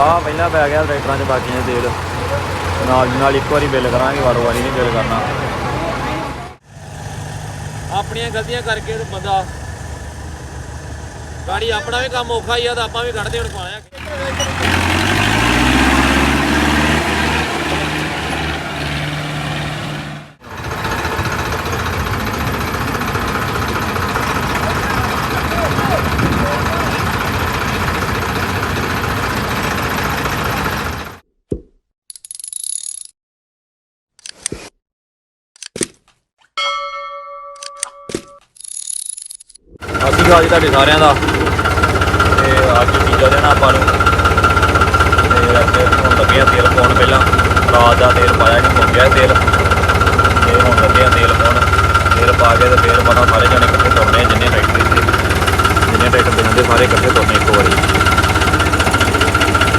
ਆ ਪਹਿਲਾਂ ਪੈ ਗਿਆ ਟਰੈਕਟਰਾਂ 'ਚ, ਬਾਕੀਆਂ 'ਚ ਤੇਲ। ਨਾਲ ਦੀ ਨਾਲ ਇੱਕ ਵਾਰੀ ਬਿੱਲ ਕਰਾਂਗੇ, ਵਾਰੋ ਵਾਰੀ ਨਹੀਂ ਬਿੱਲ ਕਰਨਾ। ਆਪਣੀਆਂ ਗਲਤੀਆਂ ਕਰਕੇ ਤੇ ਬੰਦਾ ਗਾੜੀ ਆਪਣਾ ਵੀ ਕੰਮ ਔਖਾ ਹੀ ਆ, ਤਾਂ ਆਪਾਂ ਵੀ ਕੱਢਦੇ ਹੁਣ ਪਾਇਆ ਅਸੀਂ ਤੁਹਾਡੇ ਸਾਰਿਆਂ ਦਾ। ਤੇ ਅੱਜ ਤੀਜਾ ਦਿਨ ਆਪਾਂ ਨੂੰ। ਤੇ ਅੱਜ ਹੁਣ ਲੱਗੇ ਆ ਤੇਲ ਪਾਉਣ ਪਹਿਲਾਂ। ਰਾਤ ਦਾ ਤੇਲ ਪਾਇਆ ਨਹੀਂ ਮੁੱਕ ਗਿਆ ਤੇਲ। ਤੇ ਹੁਣ ਲੱਗੇ ਆ ਤੇਲ ਪਾਉਣ। ਤੇਲ ਪਾ ਕੇ ਤੇ ਫੇਰ ਪਤਾ ਸਾਰੇ ਜਣੇ ਇਕੱਠੇ ਤੁਰਨੇ ਆ, ਜਿੰਨੇ ਟਰੈਕਟਰ ਇੱਥੇ। ਜਿੰਨੇ ਟਰੈਕਟਰ ਦੇ ਸਾਰੇ ਇਕੱਠੇ ਤੁਰਨੇ ਇੱਕ ਵਾਰੀ।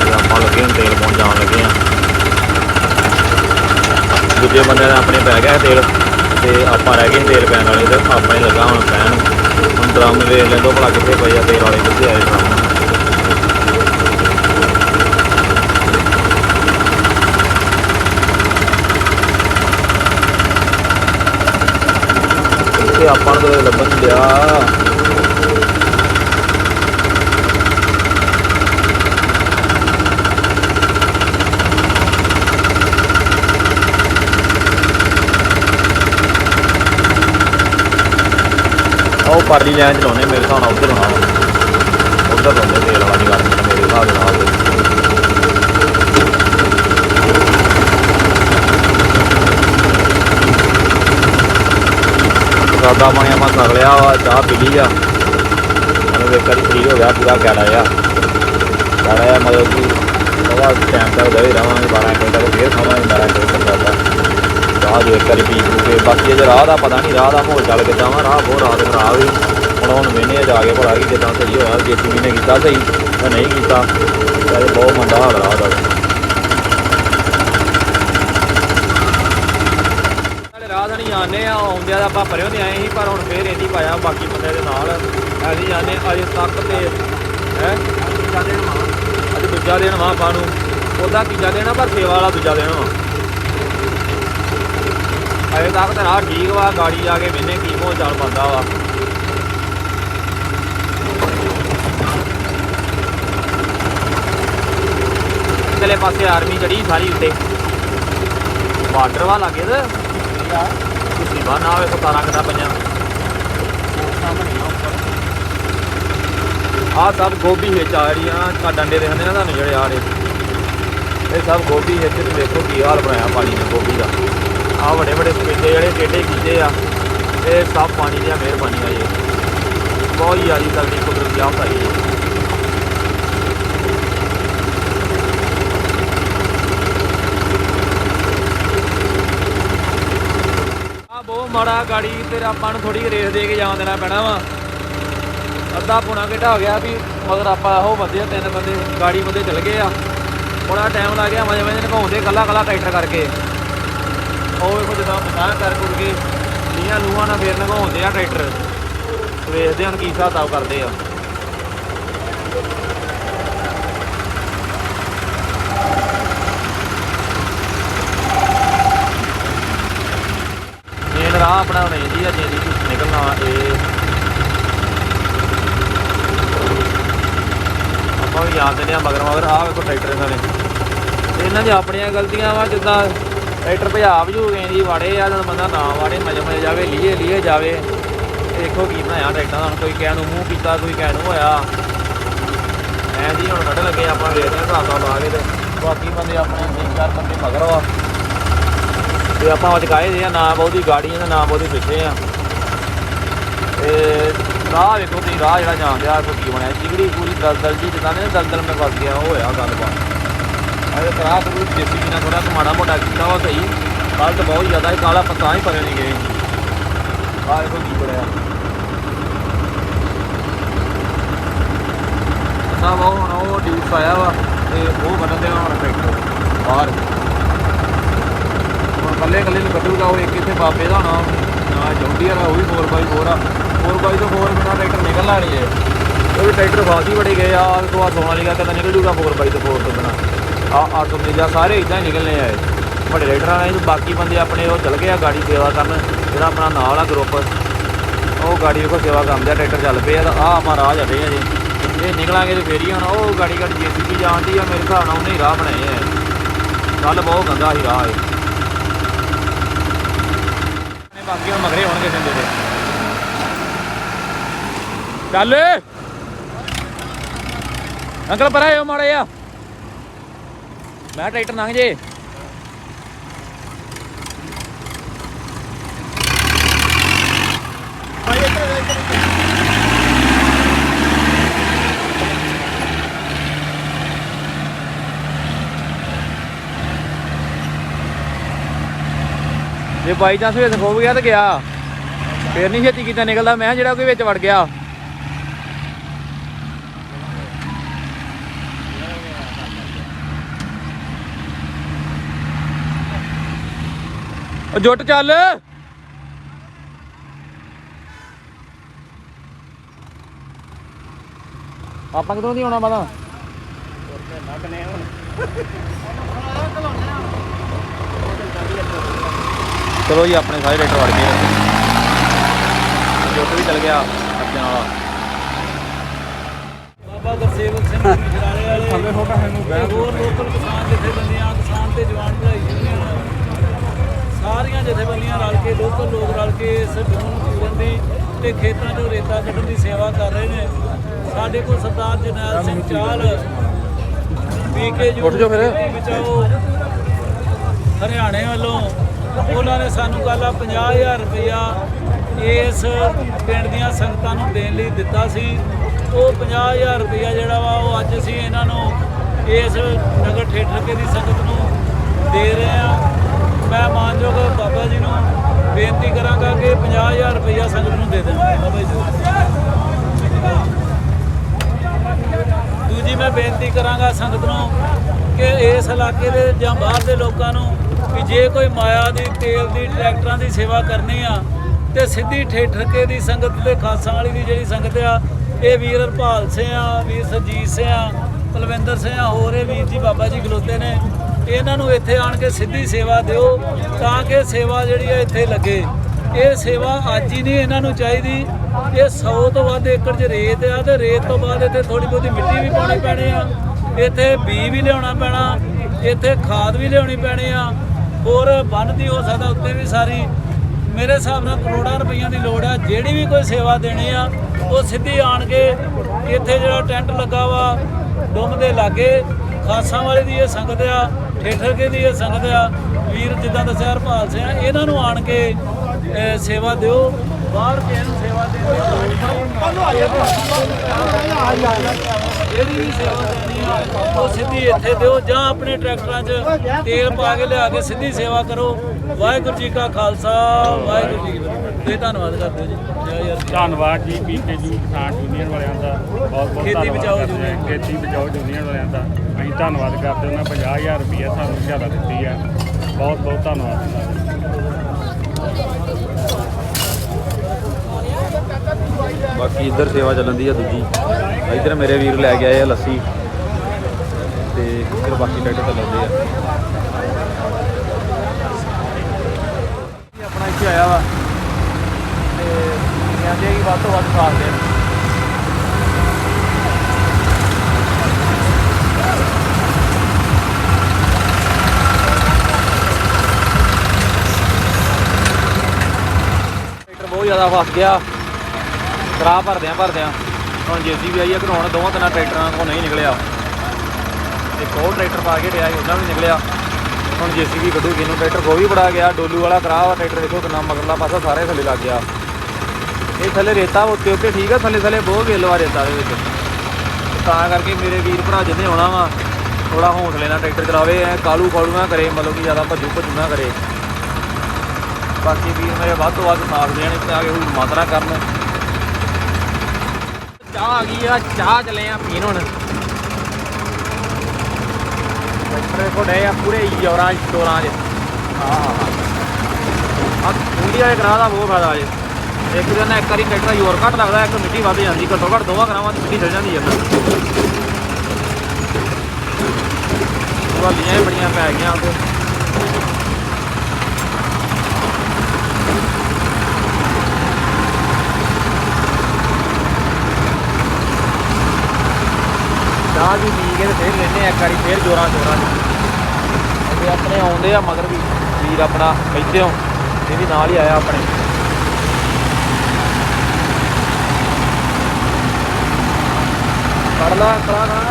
ਤੇ ਆਪਾਂ ਲੱਗੇ ਹੁਣ ਤੇਲ ਪਾਉਣ ਜਾਣ ਲੱਗੇ ਆ। ਦੂਜੇ ਬੰਦੇ ਨੇ ਆਪਣੇ ਪੈ ਗਿਆ ਤੇਲ। ਤੇ ਆਪਾਂ ਰਹਿ ਗਏ ਤੇਲ ਪੈਣ ਵਾਲੇ ਤੇ ਆਪਾਂ ਹੀ ਲੱਗਾ ਹੁਣ ਪੈਣ ਡਰਮ ਵੇਖ ਲੈਂਦੋ ਭਲਾ ਕਿੱਥੇ ਪਏ ਆ, ਤੇਲ ਵਾਲੇ ਕਿੱਥੇ ਆਏ ਡਰਮ ਆਪਾਂ ਨੂੰ ਲੱਭਣ ਨਹੀਂ ਉਹ ਪਰਲੀ ਲਾਈਨ ਚਲਾਉਣੇ ਮੇਰੇ ਹਿਸਾਬ ਨਾਲ ਉਧਰ ਹੋਣਾ ਉਧਰ ਲਾਉਂਦੇ ਤੇਲ ਵਾਲਾ ਨਹੀਂ ਕਰਦੇ ਮੇਰੇ ਹਿਸਾਬ ਦੇ ਨਾਲ। ਸਾਦਾ ਪਾਣੀ ਆਪਾਂ ਕਰ ਲਿਆ ਵਾ, ਚਾਹ ਪੀ ਲਈ ਆ। ਮੈਨੂੰ ਵੇਖ ਕੇ ਫਰੀ ਹੋ ਗਿਆ, ਪੂਰਾ ਗਾੜਾ ਆ ਗਾੜਾ ਆ ਮਤਲਬ ਕਿ ਉਹਦਾ ਟਾਈਮ ਤੱਕ ਦੇ ਰਹਾਂਗੇ 12 ਘੰਟੇ ਤੱਕ ਫੇਰ ਖਾਵਾਂਗੇ 12 ਘੰਟੇ ਤੱਕ ਦਾ ਚਾਹ ਦੇ ਕਰੀ ਪੀ ਕੇ ਬਾਕੀ ਇਹ ਰਾਹ ਦਾ ਪਤਾ ਨਹੀਂ ਰਾਹ ਦਾ ਮਾਹੌਲ ਚੱਲ ਕਿੱਦਾਂ ਵਾ ਰਾਹ ਬਹੁਤ ਰਾਤ ਖਰਾਬ ਹੀ ਹੁਣ ਹੁਣ ਵੇਨੇ ਜਾ ਕੇ ਭਲਾ ਕਿ ਜਿੱਦਾਂ ਸਹੀ ਹੋਇਆ ਜੇਸੀਬੀ ਨੇ ਕੀਤਾ ਸਹੀ ਜਾਂ ਨਹੀਂ ਕੀਤਾ ਤੇ ਇਹ ਬਹੁਤ ਮੰਦਾ ਹਾਲ ਰਾਹ ਦਾ। ਸਾਡੇ ਰਾਹ ਦਾ ਨਹੀਂ ਆਨੇ ਆ ਆਉਂਦਿਆਂ ਦਾ ਆਪਾਂ ਪਰਿਓ ਤੇ ਆਏ ਸੀ ਪਰ ਹੁਣ ਫੇਰ ਇਹਦੀ ਪਾਇਆ ਬਾਕੀ ਬੰਦੇ ਦੇ ਨਾਲ। ਅਸੀਂ ਜਾਣੇ ਅਜੇ ਤੱਕ ਤੇ ਹੈ? ਅੱਜ ਦੂਜਾ ਦਿਨ ਵਾ ਆਪਾਂ ਨੂੰ। ਉਹਦਾ ਤੀਜਾ ਦਿਨ ਆ ਪਰ ਸੇਵਾ ਵਾਲਾ ਦੂਜਾ ਦਿਨ ਵਾ। ਅਜੇ ਤੱਕ ਤਾਂ ਰਾਹ ਠੀਕ ਵਾ, ਗਾੜੀ ਆ ਕੇ ਮੈਨੇ ਕੀ ਹੋ ਚਾਲ ਪੰਦਾ ਵਾ। ਇਧਰਲੇ ਪਾਸੇ ਆਰਮੀ ਚੜੀ ਸਾਰੀ ਉੱਤੇ। ਬਾਰਡਰ ਵਾ ਲੱਗੇ ਤੇ। ਤੁਸੀਂ ਬਾ ਨਾ ਵੇਖੋ ਤਾਰਾਂ ਕਿੱਦਾਂ ਪਈਆਂ। ਆ ਸਭ ਗੋਭੀ ਵਿੱਚ ਆ ਰਹੀਆਂ ਆ ਡੰਡੇ ਦੇ ਹੁੰਦੇ ਨਾ ਤੁਹਾਨੂੰ ਜਿਹੜੇ ਆ ਰਹੇ ਇਹ ਸਭ ਗੋਭੀ ਵਿੱਚ ਤੇ ਵੇਖੋ ਕੀ ਹਾਲ ਬਣਾਇਆ ਪਾਣੀ ਨੇ ਗੋਭੀ ਦਾ। ਆ ਵੱਡੇ ਵੱਡੇ ਸਪੇਡੇ ਜਿਹੜੇ ਟੇਢੇ ਕੀਤੇ ਆ ਇਹ ਸਭ ਪਾਣੀ ਦੀਆਂ ਮਿਹਰਬਾਨੀ ਆ ਜੀ। ਬਹੁਤ ਹੀ ਆਜੀ ਕਰਦੀ ਕੁਦਰਤੀ ਆਫਤ ਆਈ ਹੈ ਆ ਬਹੁਤ ਮਾੜਾ ਗਾੜੀ ਤੇ ਆਪਾਂ ਨੂੰ ਥੋੜੀ ਰੇਸ ਦੇ ਕੇ ਜਾਣ ਦੇਣਾ ਪੈਣਾ ਵਾ। ਅੱਧਾ ਪੌਣਾ ਘੰਟਾ ਹੋ ਗਿਆ ਵੀ ਮਗਰ ਆਪਾਂ ਉਹ ਬੰਦੇ ਆ, ਤਿੰਨ ਬੰਦੇ ਗਾੜੀ ਬੰਦੇ ਚਲ ਗਏ ਆ। ਬੜਾ ਟਾਈਮ ਲੱਗ ਗਿਆ ਮਜੇ ਮਜੇ ਨਿਭਾਉਂਦੇ ਕੱਲਾ ਕੱਲਾ ਟਰੈਕਟਰ ਕਰਕੇ। ਉਹ ਵੇਖੋ ਜਦੋਂ ਪਤਾਹ ਕਰ ਕੁੜ ਕੇ ਲੀਆਂ ਲੂਆਂ ਨਾਲ ਫੇਰ ਲਗਾਉਂਦੇ ਆ ਟਰੈਕਟਰ। ਵੇਖਦੇ ਹਨ ਕੀ ਹਿਸਾਬ ਕਿਤਾਬ ਕਰਦੇ ਆ। ਮੇਨ ਰਾਹ ਆਪਣਾ ਹੋਣੀ ਆ ਅਜੇ ਦੀ ਨਿਕਲਣਾ ਇਹ ਆਪਾਂ ਵੀ ਯਾਦ ਦਿੰਦੇ ਆ ਮਗਰ ਮਗਰ ਆਹ ਵੇਖੋ ਟਰੈਕਟਰ ਇਹਨਾਂ ਨੇ। ਇਹਨਾਂ ਦੀ ਆਪਣੀਆਂ ਗਲਤੀਆਂ ਵਾ, ਜਿੱਦਾਂ ਟਰੈਕਟਰ ਭਜਾ ਭਜੂ ਗਏ ਜੀ, ਵਾੜੇ ਆ, ਜਦ ਬੰਦਾ ਨਾ ਵਾੜੇ, ਮਜੇ ਮਜੇ ਜਾਵੇ, ਲੀਏ ਲੀਏ ਜਾਵੇ। ਦੇਖੋ ਕੀ ਬਣਾਇਆ ਟਰੈਕਟਰਾਂ ਦਾ, ਹੁਣ ਕੋਈ ਕਹਿਣ ਨੂੰ ਮੂੰਹ ਕੀਤਾ, ਕੋਈ ਕਹਿਣ ਨੂੰ ਹੋਇਆ। ਐ ਜੀ, ਹੁਣ ਕੱਢ ਲੱਗੇ ਆਪਾਂ, ਵੇਖਦੇ ਹਾਂ, ਹਿਸਾਬ ਲਾ ਕੇ ਤੇ ਬਾਕੀ ਬੰਦੇ ਆਪਣੇ ਤਿੰਨ ਚਾਰ ਬੰਦੇ ਮਗਰ ਵਾ ਤੇ ਆਪਾਂ ਚਕਾਏ ਦੇ ਆ, ਨਾ ਬਹੁਤੀ ਗਾੜੀਆਂ ਦਾ ਨਾ ਬਹੁਤੀ ਪਿੱਛੇ ਆ। ਤੇ ਰਾਹ ਵੇਖੋ ਤੁਸੀਂ, ਰਾਹ ਜਿਹੜਾ ਜਾਂਦੇ ਆ ਕੋਈ ਕੀ ਬਣਿਆ ਜਿਗੜੀ ਪੂਰੀ ਦਲਦਲ ਜੀ ਜਿੱਦਾਂ ਨੇ ਦਲਦਲ ਮੇ ਫਸ ਗਿਆ, ਉਹ ਹੋਇਆ ਗੱਲਬਾਤ। ਅਰੇ ਕਰਾ ਕੇ ਕੋਈ ਜੇਸੀ ਨਾਲ ਥੋੜਾ ਮਾੜਾ ਮੋਟਾ ਕੀਤਾ ਵਾ ਸਹੀ। ਕੱਲ ਤਾਂ ਬਹੁਤ ਜ਼ਿਆਦਾ ਹੀ ਕਾਲਾ ਪਤਾ ਹੀ ਪਰੇ ਨਹੀਂ ਗਏ। ਆਹ ਵੇਖੋ ਕੀ ਬਣਿਆ। ਸਭ ਉਹ ਹੁਣ ਉਹ ਡੀਪ ਆਇਆ ਵਾ ਤੇ ਉਹ ਕੱਢਦੇ ਆ ਹੁਣ ਟਰੈਕਟਰ ਬਾਹਰ। ਹੁਣ ਕੱਲੇ ਕੱਲੇ ਨੂੰ ਕੱਢੂਗਾ ਉਹ ਇੱਕ ਇੱਥੇ ਬਾਬੇ ਦਾ ਹੋਣਾ ਨਾ ਜੌਂਡੀਅਰ ਆ ਉਹ ਵੀ 4x4 ਆ। 4x ਤੋਂ 4 ਬਿਨਾ ਟਰੈਕਟਰ ਨਿਕਲਣਾ ਨਹੀਂ ਹੈ। ਉਹ ਵੀ ਟਰੈਕਟਰ ਫਾਸੀ ਬੜੇ ਗਏ ਆ, ਆਹ ਤੋਂ ਆ ਸੋਨਾਲੀਕਾ ਕਹਿੰਦਾ ਨਿਕਲ ਜੂਗਾ 4x ਤੇ 4 ਤੋਂ ਬਿਨਾ। ਆ ਆਟੋ ਮੇਜਾ ਸਾਰੇ ਇਦਾਂ ਹੀ ਨਿਕਲਨੇ ਆਏ ਵੱਡੇ ਟਰੈਕਟਰਾਂ ਨੇ ਬਾਕੀ ਬੰਦੇ ਆਪਣੇ ਉਹ ਚਲ ਗਏ ਆ ਗਾੜੀ ਸੇਵਾ ਕਰਨ, ਜਿਹੜਾ ਆਪਣਾ ਨਾਲ ਆ ਗਰੁੱਪ ਉਹ ਗਾੜੀ ਵੇਖੋ ਸੇਵਾ ਕਰਦੇ ਆ ਟਰੈਕਟਰ ਚੱਲ ਪਏ ਆ ਤਾਂ ਆ ਮਹਾਰਾਜ ਅੱਡੇ ਆ ਜੀ। ਇਹ ਨਿਕਲਾਂਗੇ ਤੇ ਫੇਰ ਹੀ ਹੁਣ ਉਹ ਗਾੜੀ ਗਾੜੀ ਜੀਸੀਬੀ ਜਾਂਦੀ ਆ, ਮੇਰੇ ਹਿਸਾਬ ਨਾਲ ਉਹਨੇ ਹੀ ਰਾਹ ਬਣਾਏ ਆ। ਕੱਲ ਬਹੁਤ ਗੰਦਾ ਸੀ ਰਾਹ ਇਹ। ਨੇ ਬਾਕੀ ਹੁਣ ਮਗਰੇ ਹੋਣਗੇ ਸਿੰਦੇ ਦੇ। ਚੱਲ। ਅੰਕਲ ਪਰਾਂ ਆਇਓ ਮਾੜੇ ਆ ਮੈਂ ਟਰੈਕਟਰ ਲੰਘ ਜੇ। ਜੇ ਬਾਈ ਚਾਂਸ ਵਿੱਚ ਖੋਬ ਗਿਆ ਤਾਂ ਗਿਆ। ਫੇਰ ਨਹੀਂ ਛੇਤੀ ਕੀਤਾ ਨਿਕਲਦਾ, ਮੈਂ ਕਿਹਾ ਜਿਹੜਾ ਕੋਈ ਵਿੱਚ ਵੜ ਗਿਆ। ਉਹ ਜੁੱਟ ਚੱਲ। ਆਪਾਂ ਕਿਦੋਂ ਦੀ ਆਉਣਾ ਮਾਦਾ ਚਲੋ ਜੀ ਆਪਣੇ ਸਾਰੇ ਰੇਟਰ ਵੜ ਗਏ। ਜੁੱਟ ਵੀ ਚਲ ਗਿਆ ਅੱਗੇ ਨਾਲ ਬਾਬਾ ਗੁਰਸੇਵਕ ਸਿੰਘ ਜੀ ਖਿਡਾਰੇ ਵਾਲੇ। ਥੱਲੇ ਹੋਗਾ ਹੈ ਨੂੰ ਹੋਰ ਲੋਕਲ ਕਿਸਾਨ ਜਥੇਬੰਦੀਆਂ ਕਿਸਾਨ ਤੇ ਜਵਾਨ ਭਲਾਈ ਯੂਨੀਅਨ ਸਾਰੀਆਂ ਜਥੇਬੰਦੀਆਂ ਰਲ ਕੇ ਲੋਕਲ ਲੋਕ ਰਲ ਕੇ ਇਸ ਡੂਨ ਪੂਰਨ ਦੀ ਤੇ ਖੇਤਾਂ 'ਚੋਂ ਰੇਤਾ ਕੱਢਣ ਦੀ ਸੇਵਾ ਕਰ ਰਹੇ ਨੇ। ਸਾਡੇ ਕੋਲ ਸਰਦਾਰ ਜਰਨੈਲ ਸਿੰਘ ਚਾਲ ਪੀਕੇ ਉੱਠ ਜਾਓ ਫਿਰ। ਬਚਾਓ ਹਰਿਆਣੇ ਵੱਲੋਂ ਉਹਨਾਂ ਨੇ ਸਾਨੂੰ ਕੱਲ੍ਹ 50000 ਰੁਪਇਆ ਇਸ ਪਿੰਡ ਦੀਆਂ ਸੰਗਤਾਂ ਨੂੰ ਦੇਣ ਲਈ ਦਿੱਤਾ ਸੀ। ਉਹ 50000 ਰੁਪਇਆ ਜਿਹੜਾ ਵਾ ਉਹ ਅੱਜ ਅਸੀਂ ਇਹਨਾਂ ਨੂੰ ਇਸ ਨਗਰ ਠੇਠਰਕੇ ਦੀ ਸੰਗਤ ਨੂੰ ਦੇ ਰਹੇ ਆ ਮੈਂ ਮਾਨਯੋਗ ਬਾਬਾ ਜੀ ਨੂੰ ਬੇਨਤੀ ਕਰਾਂਗਾ ਕਿ 50000 ਰੁਪਇਆ ਸੰਗਤ ਨੂੰ ਦੇ ਦੇਣ ਬਾਬਾ ਜੀ ਦੂਜੀ ਮੈਂ ਬੇਨਤੀ ਕਰਾਂਗਾ ਸੰਗਤ ਨੂੰ ਕਿ ਇਸ ਇਲਾਕੇ ਦੇ ਜਾਂ ਬਾਹਰ ਦੇ ਲੋਕਾਂ ਨੂੰ ਕਿ ਜੇ ਕੋਈ ਮਾਇਆ ਦੀ, ਤੇਲ ਦੀ, ਟਰੈਕਟਰਾਂ ਦੀ ਸੇਵਾ ਕਰਨੀ ਆ ਤੇ ਸਿੱਧੀ ਠੇਠਰਕੇ ਦੀ ਸੰਗਤ ਤੇ ਖਾਸਾਂ ਵਾਲੀ ਦੀ ਜਿਹੜੀ ਸੰਗਤ ਆ, ਇਹ ਵੀਰ ਹਰਪਾਲ ਸਿੰਘ ਆ, ਵੀਰ ਸਰਜੀਤ ਸਿੰਘ ਆ, ਕੁਲਵਿੰਦਰ ਸਿੰਘ ਆ, ਹੋਰ ਇਹ ਵੀਰ ਜੀ ਬਾਬਾ ਜੀ ਖਲੋਤੇ ਨੇ। ਇਹਨਾਂ ਨੂੰ ਇੱਥੇ ਆਣ ਕੇ ਸਿੱਧੀ ਸੇਵਾ ਦਿਓ ਤਾਂ ਕਿ ਸੇਵਾ ਜਿਹੜੀ ਆ ਇੱਥੇ ਲੱਗੇ। ਇਹ ਸੇਵਾ ਅੱਜ ਹੀ ਨਹੀਂ ਇਹਨਾਂ ਨੂੰ ਚਾਹੀਦੀ। ਇਹ 100 ਤੋਂ ਵੱਧ ਏਕੜ 'ਚ ਰੇਤ ਆ ਤੇ ਰੇਤ ਤੋਂ ਬਾਅਦ ਇੱਥੇ ਥੋੜੀ ਬਹੁਤੀ ਮਿੱਟੀ ਵੀ ਪਾਉਣੀ ਪੈਣੀ ਆ। ਇੱਥੇ ਬੀ ਵੀ ਲਿਆਉਣਾ ਪੈਣਾ, ਇੱਥੇ ਖਾਦ ਵੀ ਲਿਆਉਣੀ ਪੈਣੀ ਆ। ਹੋਰ ਬੰਨ ਦੀ ਹੋ ਸਕਦਾ ਉੱਤੇ ਵੀ ਸਾਰੀ। ਮੇਰੇ ਹਿਸਾਬ ਨਾਲ ਕਰੋੜਾਂ ਰੁਪਈਆਂ ਦੀ ਲੋੜ ਆ। ਜਿਹੜੀ ਵੀ ਕੋਈ ਸੇਵਾ ਦੇਣੀ ਆ, ਉਹ ਸਿੱਧੀ ਆਣ ਕੇ ਇੱਥੇ ਜਿਹੜਾ ਟੈਂਟ ਲੱਗਾ ਵਾ, ਡੁੰਮ ਦੇ ਲਾਗੇ, ਖਾਸਾਂ ਵਾਲੇ ਦੀ ਇਹ ਸੰਗਤ ਆ। ਠੇਠਰਕੇ ਦੀ ਇਹ ਸੰਗਤ ਆ ਵੀਰ ਜਿੱਦਾਂ ਦੱਸਿਆ ਹਰਪਾਲ ਸਿੰਘ ਇਹਨਾਂ ਨੂੰ ਆਣ ਕੇ ਸੇਵਾ ਦਿਓ ਬਾਹਰ ਕਿਸੇ ਨੂੰ ਸੇਵਾ ਦੀ ਜਿਹੜੀ ਵੀ ਸੇਵਾ ਦੇਣੀ ਆ ਉਹ ਸਿੱਧੀ ਇੱਥੇ ਦਿਓ ਜਾਂ ਆਪਣੇ ਟਰੈਕਟਰਾਂ 'ਚ ਤੇਲ ਪਾ ਕੇ ਲਿਆ ਕੇ ਸਿੱਧੀ ਸੇਵਾ ਕਰੋ। ਵਾਹਿਗੁਰੂ ਜੀ ਕਾ ਖਾਲਸਾ ਵਾਹਿਗੁਰੂ ਜੀ ਕੀ ਫਤਿਹ। ਧੰਨਵਾਦ ਕਰਦੇ ਜੀ। ਜੈ ਯਾਰ ਧੰਨਵਾਦ ਜੀ ਪੀਕੇ ਜੀ ਕਿਸਾਨ ਯੂਨੀਅਨ ਵਾਲਿਆਂ ਦਾ ਬਹੁਤ ਬਹੁਤ ਖੇਤੀ ਧੰਨਵਾਦ ਬਚਾਓ। ਯੂਨੀਅਨ। ਖੇਤੀ ਬਚਾਓ ਯੂਨੀਅਨ ਵਾਲਿਆਂ ਦਾ। ਅਸੀਂ ਧੰਨਵਾਦ ਕਰਦੇ ਉਹਨਾਂ 50000 ਰੁਪਏ ਸਾਨੂੰ ਜ਼ਿਆਦਾ ਦਿੱਤੀ ਹੈ। ਬਹੁਤ ਬਹੁਤ ਧੰਨਵਾਦ। ਉਹਨਾਂ ਦਾ ਬਾਕੀ ਇੱਧਰ ਸੇਵਾ ਚੱਲਣ ਦੀ ਆ ਦੂਜੀ। ਇੱਧਰ ਮੇਰੇ ਵੀਰ ਲੈ ਕੇ ਆਏ ਆ ਲੱਸੀ। ਤੇ ਇੱਧਰ ਬਾਕੀ ਟਰੈਕਟਰ ਚੱਲਦੇ ਆ। ਆਪਣਾ ਇੱਥੇ ਆਇਆ ਵਾ। ਤੇ ਕਹਿੰਦੇ ਕਿ ਵੱਧ ਤੋਂ ਵੱਧ ਸਾਥ ਦੇਣ ਟਰੈਕਟਰ ਬਹੁਤ ਜ਼ਿਆਦਾ ਫਸ ਗਿਆ। ਕਰਾ ਭਰਦਿਆਂ ਭਰਦਿਆਂ ਹੁਣ ਜੇਸੀਬੀ ਆਈ ਆ ਘਰਾਉਣ ਦੋਵਾਂ ਤਿੰਨਾਂ ਟਰੈਕਟਰਾਂ ਤੋਂ ਨਹੀਂ ਨਿਕਲਿਆ। ਇੱਕ ਹੋਰ ਟਰੈਕਟਰ ਪਾ ਕੇ ਡਿਆ ਸੀ ਉਹਨਾਂ ਵੀ ਨਿਕਲਿਆ। ਹੁਣ ਜੇਸੀਬੀ ਕੱਢੂਗੀ, ਇਹਨੂੰ ਟਰੈਕਟਰ ਉਹ ਵੀ ਬੜਾ ਗਿਆ, ਡੋਲੂ ਵਾਲਾ ਕਰਾ ਵਾ ਟਰੈਕਟਰ, ਦੇਖੋ ਕਿੰਨਾ ਮਗਰਲਾ ਪਾਸਾ ਸਾਰੇ ਥੱਲੇ ਲੱਗ ਗਿਆ। ਇਹ ਥੱਲੇ ਰੇਤਾ ਉੱਤੇ ਉੱਤੇ ਠੀਕ ਆ, ਥੱਲੇ ਥੱਲੇ ਬਹੁਤ ਗਿੱਲਵਾ ਰੇਤਾ ਦੇ ਵਿੱਚ। ਤਾਂ ਕਰਕੇ ਮੇਰੇ ਵੀਰ ਭਰਾ ਜਿਹਨੇ ਆਉਣਾ ਵਾ ਥੋੜਾ ਹੌਸਲੇ ਨਾਲ ਟਰੈਕਟਰ ਚਲਾਵੇ, ਐ ਕਾਲੂ ਕਾਲੂ ਨਾ ਕਰੇ, ਮਤਲਬ ਕਿ ਜ਼ਿਆਦਾ ਭੱਜੂ ਭੱਜੂ ਨਾ ਕਰੇ। ਬਾਕੀ ਵੀਰ ਮੇਰੇ ਵੱਧ ਤੋਂ ਵੱਧ ਸਾਥ ਦੇਣ, ਇੱਥੇ ਆ ਕੇ ਕੋਈ ਮਾਤਰਾ ਕਰਨ। ਚਾਹ ਆ ਗਈ ਆ, ਚਾਹ ਚਲੇ ਆ ਪੀਣ ਹੁਣ। ਟਰੈਕਟਰ ਕੋਡੇ ਆ ਪੂਰੇ ਯੋਰਾਂ ਸਟੋਰਾਂ 'ਚ। ਹਾਂ ਹਾਂ ਹਾਂ। ਆ ਕੁੰਡੀ ਵਾਲੇ ਕਰਾ ਦਾ ਬਹੁਤ ਫਾਇਦਾ ਜੇ। ਇੱਕ ਦਿਨ ਇੱਕ ਵਾਰੀ ਟਰੈਕਟਰ ਜ਼ੋਰ ਘੱਟ ਲੱਗਦਾ, ਇੱਕ ਮਿੱਟੀ ਵੱਧ ਜਾਂਦੀ, ਘੱਟੋ ਘੱਟ ਦੋਵਾਂ ਕਰਾਵਾਂ ਦੀ ਮਿੱਟੀ ਚਲ ਜਾਂਦੀ ਹੈ ਫਿਰ ਵਾਲੀਆਂ ਬੜੀਆਂ ਪੈ ਗਈਆਂ ਉਹਦੇ। ਚਾਹ ਜੀ ਪੀ ਕੇ ਤੇ ਫੇਰ ਲੈਨੇ ਆ ਇੱਕ ਵਾਰੀ, ਫਿਰ ਜੋਰਾਂ ਜੋਰਾਂ ਤੇ ਆਪਣੇ ਆਉਂਦੇ ਆ, ਮਗਰ ਵੀ ਵੀਰ ਆਪਣਾ ਇੱਥੇੋਂ ਇਹ ਵੀ ਨਾਲ ਹੀ ਆਇਆ ਆਪਣੇ। ਫੜ ਲਾ, ਕਲਾ ਨਾ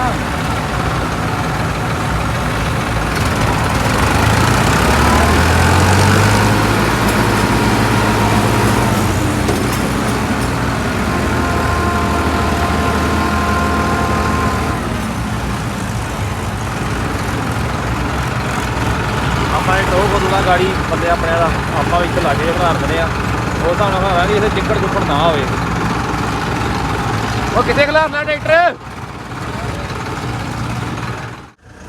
ਆਪਾਂ ਇਹ ਟੋਹ ਕੋਦੂਗਾ ਗਾੜੀ ਬੰਦੇ ਆਪਣੇ ਦਾ ਆਪਾਂ ਵੀ ਇੱਥੇ ਲਾਗੇ ਬਣਾ ਦਿੰਦੇ ਆ। ਉਹ ਹਿਸਾਬ ਨਾਲ ਬਣਾਵਾਂਗੇ ਇਹਦੇ ਚਿੱਕੜ ਚੁੱਕੜ ਨਾ ਹੋਵੇ। ਉਹ ਕਿੱਥੇ ਖਲਾਰਨਾ ਟਰੈਕਟਰ?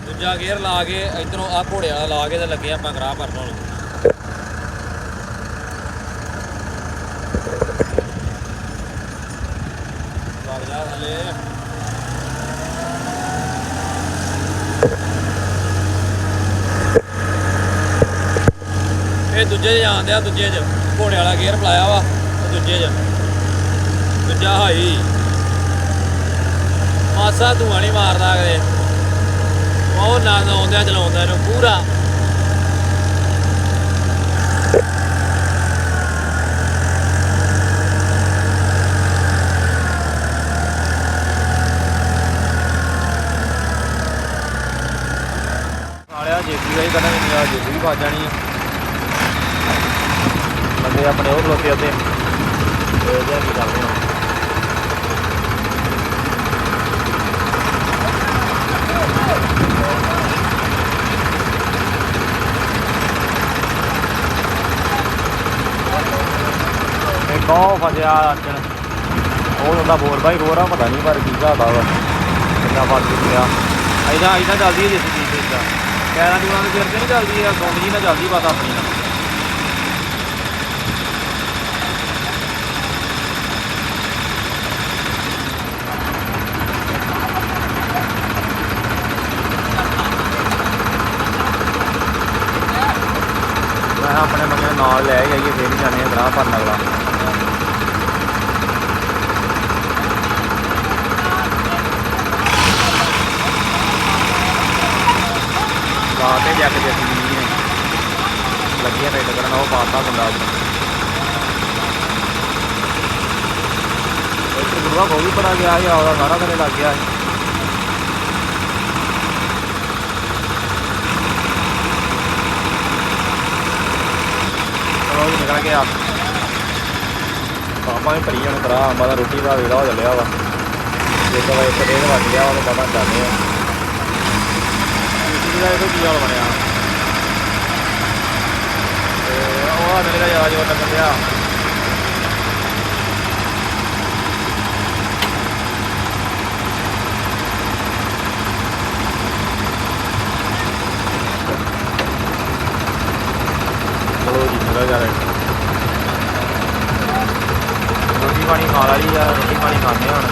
ਦੂਜਾ ਗੇਅਰ ਲਾ ਕੇ ਇਧਰੋਂ ਆ ਘੋੜੇ ਵਾਲਾ ਲਾ ਕੇ ਤੇ ਲੱਗੇ ਆਪਾਂ ਗਰਾਹ ਭਰਨ ਹੁਣ। ਲੱਗ ਜਾ ਥੱਲੇ। ਦੂਜੇ 'ਚ ਜਾਂਦੇ ਆ, ਦੂਜੇ 'ਚ ਘੋੜੇ ਵਾਲਾ ਗੇਅਰ ਪਲਾਇਆ ਵਾ ਦੂਜੇ 'ਚ ਦੂਜਾ ਹਾਈ। ਮਾਸਾ ਧੂਆਂ ਨਹੀਂ ਮਾਰਦਾ ਕਦੇ ਉਹ ਨਾ ਆਉਂਦਿਆਂ ਚਲਾਉਂਦਾ ਇਹਨੂੰ ਪੂਰਾ। ਆਲਿਆ ਜੇਪੀ ਦਾ ਹੀ ਕਹਿੰਦਾ ਨਹੀਂ ਆ ਜੇਪੀ ਵੀ ਵੱਜ ਜਾਣੀ ਹੈ ਬੰਦੇ ਆਪਣੇ ਉਹ ਖਲੋਤੇ ਉੱਤੇ ਇਹ ਜਿਹਾ ਕੀ ਕਰਦੇ ਹੋ ਇਹ ਫਸਿਆ ਅੰਜਨ ਉਹ ਹੁੰਦਾ ਬੋਰ। ਬਾਈ ਰੋਰਾ ਪਤਾ ਨਹੀਂ ਪਰ ਕੀ ਹਿਸਾਬਾ ਵਾ। ਕਿੰਨਾ ਫਸ ਗਿਆ। ਐਦਾਂ ਐਦਾਂ ਚੱਲਦੀ ਹੈ ਜਿਸ ਚੀਜ਼ ਤੇ ਇਦਾਂ। ਪੈਰਾਂ ਦੀ ਉਹਨਾਂ ਦੇ ਸਿਰ ਤੇ ਨਹੀਂ ਚੱਲਦੀ ਆ ਸੁਣ ਜੀ ਨਾਲ ਚੱਲਦੀ ਬਾਤ ਆਪਣੀ ਨਾਲ ਮੈਂ ਕਿਹਾ ਆਪਣੇ ਬੰਦੇ ਨੂੰ ਨਾਲ ਲੈ ਜਾਈਏ ਫੇਰ ਜਾਣੇ ਆ ਗਰਾਹ ਭਰਨ ਅਗਲਾ। ਲਾ ਕੇ ਜਾ ਕੇ ਦੇਖੀ ਨਹੀਂ ਲੱਗਿਆ ਰੇਟ ਕਰਨ ਉਹ ਪਾਤਾ ਬੰਦਾ ਅੱਜ ਗੁਰੂਆ ਕੋ ਬੜਾ ਗਿਆ ਸੀ ਆਉਦਾ ਸਾਰਾ ਕਰੇ ਲੱਗ ਗਿਆ ਸੀ ਨਿਕਲ ਗਿਆ। ਪਾਪਾ ਨੇ ਭਰੀ ਜਾਣ ਕਰਾ ਅੰਬਾ ਦਾ ਰੋਟੀ ਦਾ ਵੇਲਾ ਹੋ ਚੱਲਿਆ ਵਾ। ਇੱਕ ਵਜੇ ਇੱਕ ਡੇਢ ਵੱਜ ਗਿਆ ਉਹਨੂੰ ਪਤਾ ਚੱਲਦੇ ਆ ਰੋਟੀ ਦਾ ਇਹੋ ਕੀ ਹਾਲ ਬਣਿਆ? ਤੇ ਉਹ ਮੇਰੇ ਦਾ ਜ਼ਿਆਦਾ ਜੋਰ ਲੱਗਣ ਡਿਆ ਰਹੇ ਰੋਟੀ ਪਾਣੀ ਖਾ ਲਈ ਆ ਰੋਟੀ ਪਾਣੀ ਖਾਂਦੇ ਹੁਣ।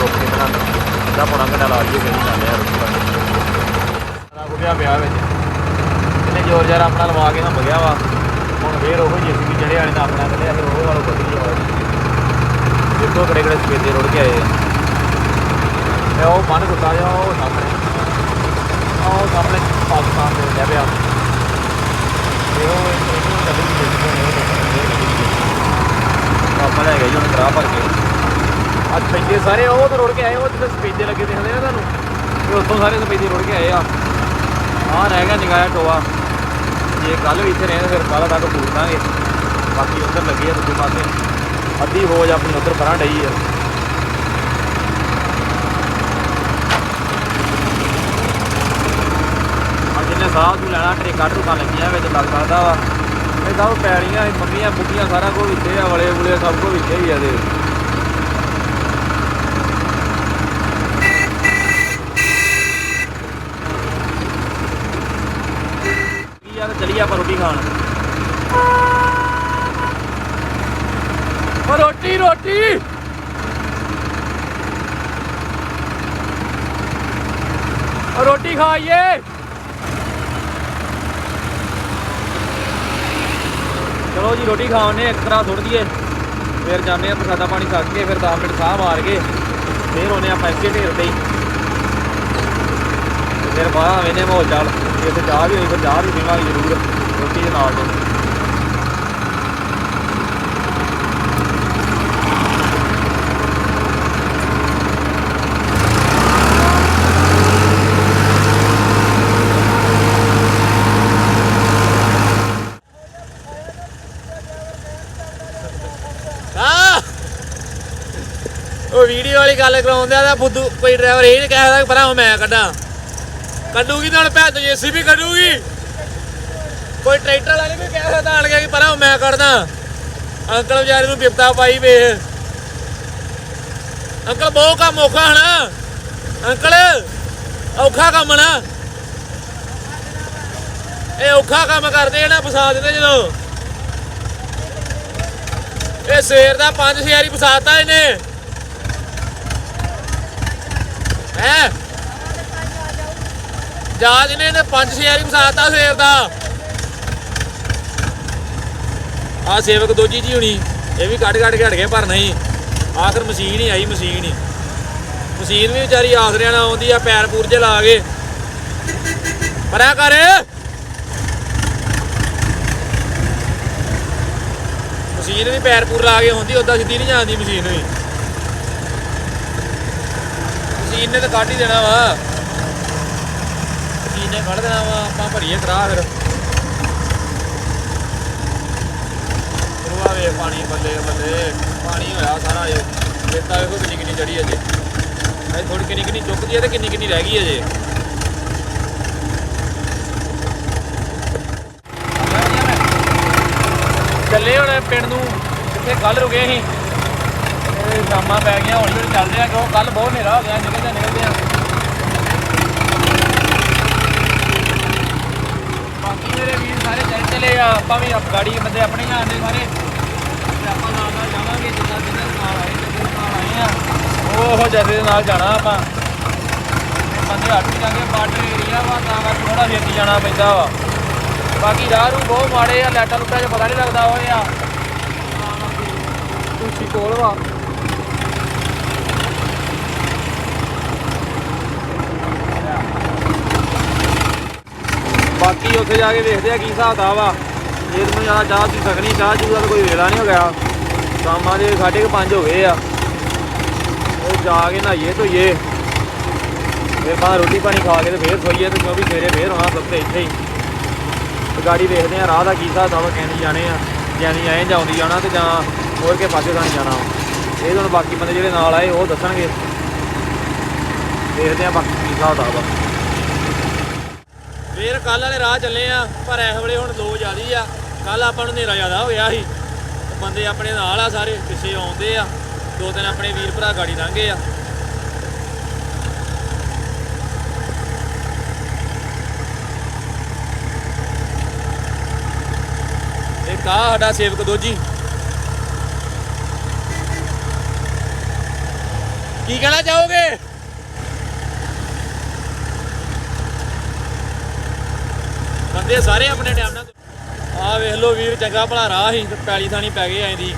ਰੋਕੇ ਬਣਾ ਅੱਧਾ ਪੌਣਾ ਘੰਟਾ ਲਾ ਲਈਏ, ਫਿਰ ਹੀ ਆ ਰੋਟੀ ਪਾਣੀ। ਸਾਰਾ ਕੁੜਿਆ ਪਿਆ ਵਿੱਚ। ਇਹਨੇ ਜ਼ੋਰ ਜ਼ਾਰ ਆਪਣਾ ਲਵਾ ਕੇ ਨਾ ਗਿਆ ਵਾ। ਹੁਣ ਫੇਰ ਉਹ ਜੇਸੀਬੀ ਜਿਹੜੇ ਵਾਲੇ ਦਾ ਆਪਣਾ ਕੱਢਿਆ ਫਿਰ ਉਹ ਵਾਲੋ ਕੱਢੀ ਹੋਇਆ। ਦੇਖੋ ਕਿਹੜੇ ਕਿਹੜੇ ਸਪੇਦੇ ਰੁੜ ਕੇ ਆਏ ਆ। ਤੇ ਉਹ ਬੰਨ ਕੁੱਤਾ ਜਾ ਉਹ ਸਾਹਮਣੇ। ਉਹ ਸਾਹਮਣੇ ਪਾਕਿਸਤਾਨ ਦੇ ਲੈ ਪਿਆ ਤੇ ਉਹ ਇਹਨੂੰ ਕੱਢੀ ਜੇਸੀਬੀ ਨੇ ਉਹ ਦੇਖਣ ਆਪਾਂ ਲੈ ਗਏ ਜੀ ਕਰਾ ਭਰ ਕੇ ਅੱਜ ਪੈਂਦੇ ਸਾਰੇ ਉਹ ਤਾਂ ਰੁੜ ਕੇ ਆਏ ਉਹ ਜਿੱਥੇ ਸਪੀਦੇ ਲੱਗੇ ਦਿਖਦੇ ਆ ਤੁਹਾਨੂੰ। ਤੇ ਉੱਥੋਂ ਸਾਰੇ ਸਪੀਦੇ ਰੁੜ ਕੇ ਆਏ ਆ। ਆਹ ਰਹਿ ਗਿਆ ਨਿਗਾਹ ਟੋਆ। ਜੇ ਕੱਲ ਵੀ ਇੱਥੇ ਰਹੇ ਫਿਰ ਕੱਲ ਤੱਕ ਪੂਰ ਦਾਂਗੇ ਬਾਕੀ ਉਧਰ ਲੱਗੀ ਆ ਦੂਜੇ ਪਾਸੇ। ਅੱਧੀ ਹੋਜ ਆਪਣੀ ਉਧਰ ਪਰਾਂ ਡਈ ਆ। ਆ ਜਿੰਨੇ ਸਾਹ ਤੂੰ ਲੈਣਾ ਟਰੇਕਾ ਟਰੂਕਾਂ ਲੱਗੀਆਂ ਵਿੱਚ ਲੱਗ ਸਕਦਾ ਵਾ। ਇਹ ਸਭ ਪੈੜੀਆਂ ਇਹ ਮੰਮੀਆਂ ਬੁੱਢੀਆਂ ਸਾਰਾ ਕੁਝ ਵਿੱਚੇ ਆ, ਵਲੇ ਬੁਲੇ ਸਭ ਕੁਝ ਵਿੱਚੇ ਹੀ ਆ ਇਹਦੇ ਯਾਰ ਚਲੀ ਆਪਾਂ ਰੋਟੀ ਖਾਣ। ਓ ਰੋਟੀ ਰੋਟੀ! ਓ ਰੋਟੀ ਖਾਈਏ। ਚਲੋ ਜੀ, ਰੋਟੀ ਖਾਣੇ ਇੱਕ ਤਰ੍ਹਾਂ ਥੋੜ ਦਈਏ। ਫਿਰ ਜਾਂਦੇ ਆ ਪ੍ਰਸਾਦਾ ਪਾਣੀ ਛਕ ਕੇ ਫਿਰ 10 ਮਿੰਟ ਸਾਹ ਮਾਰ ਕੇ ਫਿਰ ਉਹਨੇ ਆਪਾਂ ਇੱਥੇ ਢੇਰ ਤੇ ਹੀ। ਫਿਰ ਬਾਹਰ ਵੇਨੇ ਮਾਹੌਲ ਚਾਲ। ਜੇ ਇੱਥੇ ਚਾਹ ਵੀ ਹੋਈ, ਫਿਰ ਚਾਹ ਵੀ ਪੀਵਾਂਗੇ ਜ਼ਰੂਰ, ਰੋਟੀ ਦੇ ਨਾਲ ਤੋਂ ਆ ਉਹ ਵੀਡੀਓ ਵਾਲੀ ਗੱਲ ਕਰਾਉਂਦੇ ਆ ਤਾਂ ਬੁੱਧੂ ਕੋਈ ਡਰਾਈਵਰ ਇਹ ਨਹੀਂ ਕਹਿਦਾ ਕਿ ਪਰਾਂ ਮੈਂ ਕੱਢਾਂ। ਕੱਢੂਗੀ ਨਾਲ ਭੈਣ ਤੋਂ ਜੇਸੀਬੀ ਕੱਢੂਗੀ। ਕੋਈ ਟਰੈਕਟਰ ਵਾਲੇ ਵੀ ਕਹਿ ਸਕਦਾ ਆਣ ਗਿਆ ਕਿ ਪਰਾਂ ਮੈਂ ਕੱਢਦਾ। ਅੰਕਲ ਵਿਚਾਰੇ ਨੂੰ ਬਿਪਤਾ ਪਾਈ ਵੇ। ਅੰਕਲ ਬਹੁਤ ਕੰਮ ਔਖਾ ਹਨਾ। ਅੰਕਲ, ਔਖਾ ਕੰਮ ਨਾ। ਇਹ ਔਖਾ ਕੰਮ ਕਰਦੇ ਨਾ ਫਸਾ ਦਿੰਦੇ ਜਦੋਂ। ਇਹ ਸਵੇਰ ਦਾ ਪੰਜ ਛੇ ਵਾਰੀ ਫਸਾਤਾ ਇਹਨੇ। ਹੈ। ਜਹਾਜ਼ ਨੇ ਇਹਨੇ ਪੰਜ ਛੇ ਵਾਰੀ ਫਸਾਤਾ ਸੇਵ ਦਾ। ਆ ਸੇਵਕ ਦੋਜੀ ਜੀ ਹੁਣੀ, ਇਹ ਵੀ ਕੱਢ ਕੱਢ ਕੇ ਹਟ ਗਏ, ਪਰ ਨਹੀਂ। ਆਖਰ ਮਸ਼ੀਨ ਹੀ ਆਈ, ਮਸ਼ੀਨ ਹੀ। ਮਸ਼ੀਨ ਵੀ ਵਿਚਾਰੀ ਆਸਰਿਆਂ ਨਾਲ ਆਉਂਦੀ ਆ, ਪੈਰ ਪੂਰ ਜੇ ਲਾ ਕੇ। ਪਰਾਂ ਕਰ। ਮਸ਼ੀਨ ਵੀ ਪੈਰ ਪੂਰ ਲਾ ਕੇ ਹੁੰਦੀ ਉਦਾਂ ਸਿੱਧੀ ਨਹੀਂ ਜਾਂਦੀ ਮਸ਼ੀਨ ਵੀ। ਮਸ਼ੀਨ ਨੇ ਤਾਂ ਕੱਢ ਹੀ ਦੇਣਾ ਵਾ। ਮਸ਼ੀਨ ਨੇ ਕੱਢ ਦੇਣਾ ਵਾ, ਆਪਾਂ ਭਰੀਏ ਕਰਾ ਫਿਰ। ਰੁਆ ਵੇ ਪਾਣੀ ਬੱਲੇ ਬੱਲੇ, ਪਾਣੀ ਹੋਇਆ ਸਾਰਾ ਇਹ। ਰੇਤਾ ਵੇਖੋ ਕਿੰਨੀ ਕਿੰਨੀ ਚੜੀ ਅਜੇ ਇਹ ਥੋੜੀ ਕਿੰਨੀ ਕਿੰਨੀ ਚੁੱਕਦੀ ਹੈ ਤੇ ਕਿੰਨੀ ਕਿੰਨੀ ਰਹਿ ਗਈ ਅਜੇ ਚੱਲੇ ਹੁਣ ਪਿੰਡ ਨੂੰ, ਜਿੱਥੇ ਕੱਲ ਰੁਕੇ ਸੀ ਇਹ ਸ਼ਾਮਾਂ ਪੈ ਗਈਆਂ ਹੌਲੀ ਹੌਲੀ ਚੱਲਦੇ ਆ, ਕਿਉਂ? ਕੱਲ ਬਹੁਤ ਹਨੇਰਾ ਹੋ ਗਿਆ, ਨਿਕਲਦੇ ਨਿਕਲਦੇ ਆ। ਬਾਕੀ ਮੇਰੇ ਵੀਰ ਸਾਰੇ ਚੱਲ ਚਲੇ ਆ, ਆਪਾਂ ਵੀ ਆਪ- ਗਾੜੀ ਬੰਦੇ ਆਪਣੇ ਹੀ ਆਉਂਦੇ ਸਾਰੇ ਤੇ ਆਪਾਂ ਨਾਲ ਨਾਲ ਜਾਵਾਂਗੇ, ਜਿੱਦਾਂ ਜਿਹਨਾਂ ਨਾਲ ਆਏ ਤੇ ਨਾਲ ਆਏ ਆ। ਉਹ ਉਹ ਜਦੇ ਦੇ ਨਾਲ ਜਾਣਾ ਆਪਾਂ। ਤੇ ਬੰਦੇ ਹੱਟ ਵੀ ਜਾਂਦੇ ਬਾਰਡਰ ਏਰੀਆ ਵਾ, ਤਾਂ ਕਰਕੇ ਥੋੜਾ ਛੇਤੀ ਜਾਣਾ ਪੈਂਦਾ ਵਾ। ਬਾਕੀ ਰਾਹ ਨੂੰ ਬਹੁਤ ਮਾੜੇ ਆ, ਲਾਈਟਾਂ ਲੁੱਟਾਂ 'ਚ ਪਤਾ ਨਹੀਂ ਲੱਗਦਾ ਹੋਏ ਆ ਤੁਸੀਂ ਕੋਲ ਵਾ ਬਾਕੀ ਉੱਥੇ ਜਾ ਕੇ ਦੇਖਦੇ ਆ ਕੀ ਹਿਸਾਬ ਦਾ ਵਾ ਜੇ ਤੁਹਾਨੂੰ ਜ਼ਿਆਦਾ ਚਾਹ ਸੀ ਸਕਣੀ ਚਾਹ ਚੂਹ ਦਾ ਤਾਂ ਕੋਈ ਵੇਲਾ ਨਹੀਂ ਹੋ ਗਿਆ ਸ਼ਾਮਾਂ ਦੇ ਸਾਢੇ ਕੁ ਪੰਜ ਹੋ ਗਏ ਆ। ਉਹ ਜਾ ਕੇ ਨਹਾਈਏ ਧੋਈਏ। ਫਿਰ ਬਾਹਰ ਰੋਟੀ ਪਾਣੀ ਖਾ ਕੇ ਤੇ ਫੇਰ ਸੋਈਏ ਤੇ ਕਿਉਂਕਿ ਸਵੇਰੇ ਫੇਰ ਹੋਣਾ ਸਭ ਤੇ ਇੱਥੇ ਹੀ। ਗਾੜੀ ਵੇਖਦੇ ਆ ਰਾਹ ਦਾ ਕੀ ਹਿਸਾਬ ਦਾ ਵਾ ਕਹਿੰਦੀ ਜਾਣੇ ਆ ਜਾਂਦੀ ਆਏ ਜਾਂਦੀ ਜਾਣਾ ਤੇ ਜਾਂ ਹੋਰ ਕੇ ਪਾਕਿਸਤਾਨ ਤਾਂ ਨਹੀਂ ਜਾਣਾ ਇਹ ਤੁਹਾਨੂੰ ਬਾਕੀ ਬੰਦੇ ਜਿਹੜੇ ਨਾਲ ਆਏ ਉਹ ਦੱਸਣਗੇ। ਦੇਖਦੇ ਆ ਬਾਕੀ ਕੀ ਹਿਸਾਬ ਦਾ ਵਾ ਫੇਰ ਕੱਲ ਵਾਲੇ ਰਾਹ ਚੱਲੇ ਆ, ਪਰ ਇਸ ਵੇਲੇ ਹੁਣ ਲੋ ਜ਼ਿਆਦੀ ਆ। ਕੱਲ ਆਪਾਂ ਨੂੰ ਹਨੇਰਾ ਜ਼ਿਆਦਾ ਹੋਇਆ ਸੀ। ਬੰਦੇ ਆਪਣੇ ਨਾਲ ਆ ਸਾਰੇ, ਪਿੱਛੇ ਆਉਂਦੇ ਆ। ਦੋ ਤਿੰਨ ਆਪਣੇ ਵੀਰ ਭਰਾ ਗਾੜੀ ਲੰਘੇ ਆ। ਇੱਕ ਆ ਸਾਡਾ ਸੇਵਕ ਦੋਜੀ। ਕੀ ਕਹਿਣਾ ਚਾਹੋਗੇ? ਬੰਦੇ ਸਾਰੇ ਆਪਣੇ ਟਾਈਮ ਨਾਲ। ਆ ਵੇਖ ਲਓ ਵੀਰ, ਚੰਗਾ ਭਲਾ ਰਾਹ ਸੀ ਪੈਲੀ ਥਾਣੀ ਪੈ ਗਏ ਐਂਦੀ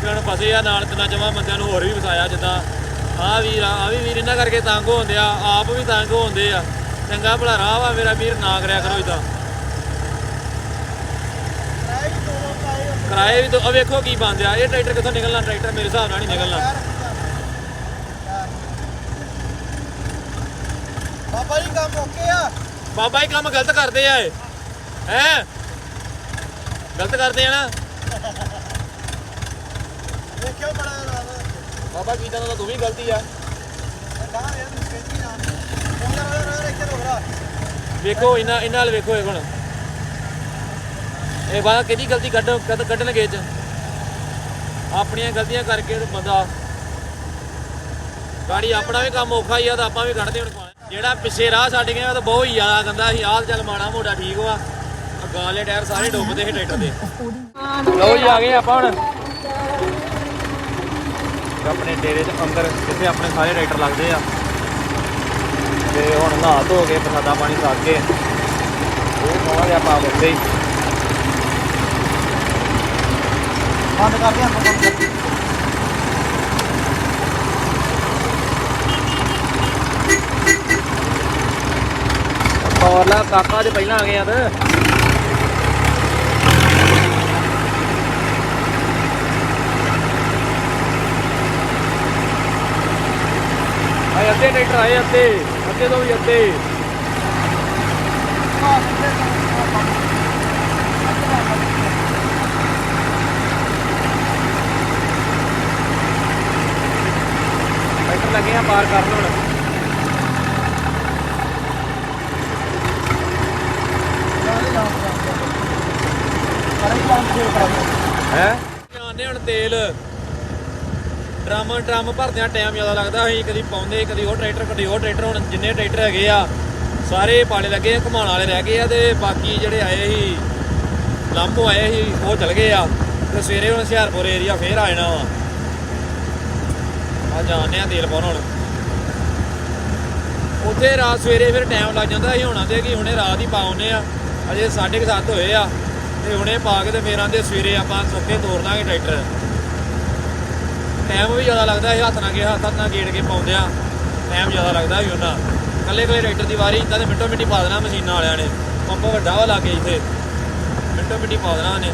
ਤੇ ਹੁਣ ਫਸੇ ਆ ਨਾਲ ਤਿੰਨਾਂ ਜਮਾ ਬੰਦਿਆਂ ਨੂੰ ਹੋਰ ਵੀ ਫਸਾਇਆ ਜਿੱਦਾਂ। ਆ ਵੀਰ, ਆ ਵੀ ਵੀਰ, ਇਹਨਾਂ ਕਰਕੇ ਤੰਗ ਹੁੰਦੇ ਆ ਆਪ ਵੀ ਤੰਗ ਹੁੰਦੇ ਆ। ਚੰਗਾ ਭਲਾ ਰਾਹ ਵਾ ਮੇਰਾ ਵੀਰ, ਨਾ ਕਰਿਆ ਕਰੋ ਇਦਾਂ ਕਿਰਾਏ ਵੀ ਤੋਂ ਆ ਵੇਖੋ ਕੀ ਬੰਦ ਆ। ਇਹ ਟਰੈਕਟਰ ਕਿੱਥੋਂ ਨਿਕਲਣਾ, ਟਰੈਕਟਰ ਮੇਰੇ ਹਿਸਾਬ ਨਾਲ ਨਹੀਂ ਨਿਕਲਣਾ। ਬਾਬਾ ਜੀ, ਕੰਮ ਓਕੇ ਆ? ਬਾਬਾ ਹੀ ਕੰਮ ਗਲਤ ਕਰਦੇ ਆ ਇਹ। ਹੈ? ਗਲਤ ਕਰਦੇ ਆ ਨਾ। ਵੇਖਿਓ ਬੜਾ ਬਾਬਾ ਕੀ ਤਾਂ ਤੂੰ ਵੀ ਗਲਤੀ ਆ। ਵੇਖੋ ਇਹਨਾਂ ਇਹਨਾਂ ਨਾਲ ਵੇਖੋ ਇਹ ਹੁਣ। ਇਹ ਬਾਹਰ ਕਿਹਦੀ ਗਲਤੀ ਕੱਢ ਕੱਢ ਕੱਢਣਗੇ ਇਹ ਚ? ਆਪਣੀਆਂ ਗਲਤੀਆਂ ਕਰਕੇ ਬੰਦਾ ਗਾੜੀ ਆਪਣਾ ਵੀ ਕੰਮ ਔਖਾ ਹੀ ਆ ਤਾਂ ਆਪਾਂ ਵੀ ਕੱਢਦੇ ਹੁਣ। ਜਿਹੜਾ ਪਿੱਛੇ ਰਾਹ ਛੱਡ ਗਿਆ, ਉਹ ਤਾਂ ਬਹੁਤ ਹੀ ਜ਼ਿਆਦਾ ਗੰਦਾ ਸੀ। ਆਹ ਚੱਲ ਮਾੜਾ ਮੋਟਾ ਠੀਕ ਵਾ। ਵਾਲੇ ਟਾਇਰ ਸਾਰੇ ਡੁੱਬਦੇ ਸੀ ਟਰੈਕਟਰ ਦੇ। ਲਓ ਜੀ, ਆ ਗਏ ਆਪਾਂ ਹੁਣ। ਆਪਣੇ ਡੇਰੇ ਦੇ ਅੰਦਰ, ਜਿੱਥੇ ਆਪਣੇ ਸਾਰੇ ਟਰੈਕਟਰ ਲੱਗਦੇ ਆ। ਤੇ ਹੁਣ ਨਹਾ ਧੋ ਕੇ ਪ੍ਰਸਾਦਾ ਪਾਣੀ ਛਕ ਕੇ, ਉਹ ਪਾਵਾਂਗੇ ਆਪਾਂ ਉੱਤੇ ਹੀ। ਬੰਦ ਕਰਦੇ ਆਪਾਂ। ਬੰਦ ਲਾ, ਕਾਕਾ ਦੇ ਪਹਿਲਾਂ ਆ ਗਏ ਆ ਤੇ। ਆਏ ਅੱਧੇ ਟਰੈਕਟਰ ਆਏ ਅੱਧੇ ਅੱਧੇ ਤੋਂ ਵੀ ਅੱਧੇ। ਟਰੈਕਟਰ ਲੱਗੇ ਆ ਪਾਰ ਕਰਨ ਹੁਣ ਸਾਰੇ ਕੰਮ ਸ਼ੁਰੂ ਕਰਾਂਗੇ ਹੈ? ਜਾਣੇ ਹੁਣ ਤੇਲ। ਡਰਮ ਡਰਮ ਭਰਦਿਆਂ ਟਾਈਮ ਜ਼ਿਆਦਾ ਲੱਗਦਾ। ਅਸੀਂ ਕਦੀ ਪਾਉਂਦੇ, ਕਦੀ ਉਹ ਟਰੈਕਟਰ, ਕਦੀ ਉਹ ਟਰੈਕਟਰ। ਹੁਣ ਜਿੰਨੇ ਟਰੈਕਟਰ ਹੈਗੇ ਆ, ਸਾਰੇ ਪਾਲੇ ਲੱਗੇ ਆ, ਘੁਮਾਉਣ ਵਾਲੇ ਰਹਿ ਗਏ ਆ ਤੇ ਬਾਕੀ ਜਿਹੜੇ ਆਏ ਸੀ, ਲਾਂਭੋ ਆਏ ਸੀ, ਉਹ ਚਲ ਗਏ ਆ। ਤੇ ਸਵੇਰੇ ਹੁਣ ਹੁਸ਼ਿਆਰਪੁਰ ਏਰੀਆ ਫੇਰ ਆ ਜਾਣਾ ਵਾ। ਆ ਜਾਣੇ ਆ ਤੇਲ ਪਾਉਣ ਹੁਣ। ਉੱਥੇ ਰਾਤ ਸਵੇਰੇ ਫਿਰ ਟਾਈਮ ਲੱਗ ਜਾਂਦਾ ਅਸੀਂ ਹੁਣ ਆਂਦੇ ਕਿ ਹੁਣੇ ਰਾਤ ਹੀ ਪਾਉਨੇ ਆ। ਅਜੇ 7:30 ਹੋਏ ਆ। ਤੇ ਹੁਣੇ ਪਾ ਕੇ ਤੇ ਫੇਰ ਆਂਦੇ ਸਵੇਰੇ ਆਪਾਂ ਸੁੱਕੇ ਤੋੜ ਦਾਂਗੇ ਟਰੈਕਟਰ। ਟਾਈਮ ਵੀ ਜ਼ਿਆਦਾ ਲੱਗਦਾ ਇਹ ਹੱਥ ਨਾਲ ਕੇ ਹੱਥ ਨਾਲ ਗੇੜ ਕੇ ਪਾਉਂਦੇ ਆ। ਟਾਈਮ ਜ਼ਿਆਦਾ ਲੱਗਦਾ ਵੀ ਉਹਨਾਂ। ਕੱਲੇ ਕੱਲੇ ਟਰੈਕਟਰ ਦੀ ਵਾਰੀ ਇਦਾਂ ਤੇ ਮਿੰਟੋ ਮਿੰਟੀ ਪਾ ਦੇਣਾ ਮਸ਼ੀਨਾਂ ਵਾਲਿਆਂ ਨੇ। ਪੰਪ ਵੱਡਾ ਵਾ ਲਾ ਕੇ ਇੱਥੇ। ਮਿੰਟੋ ਮਿੰਟੀ ਪਾ ਦੇਣਾ ਉਹਨੇ।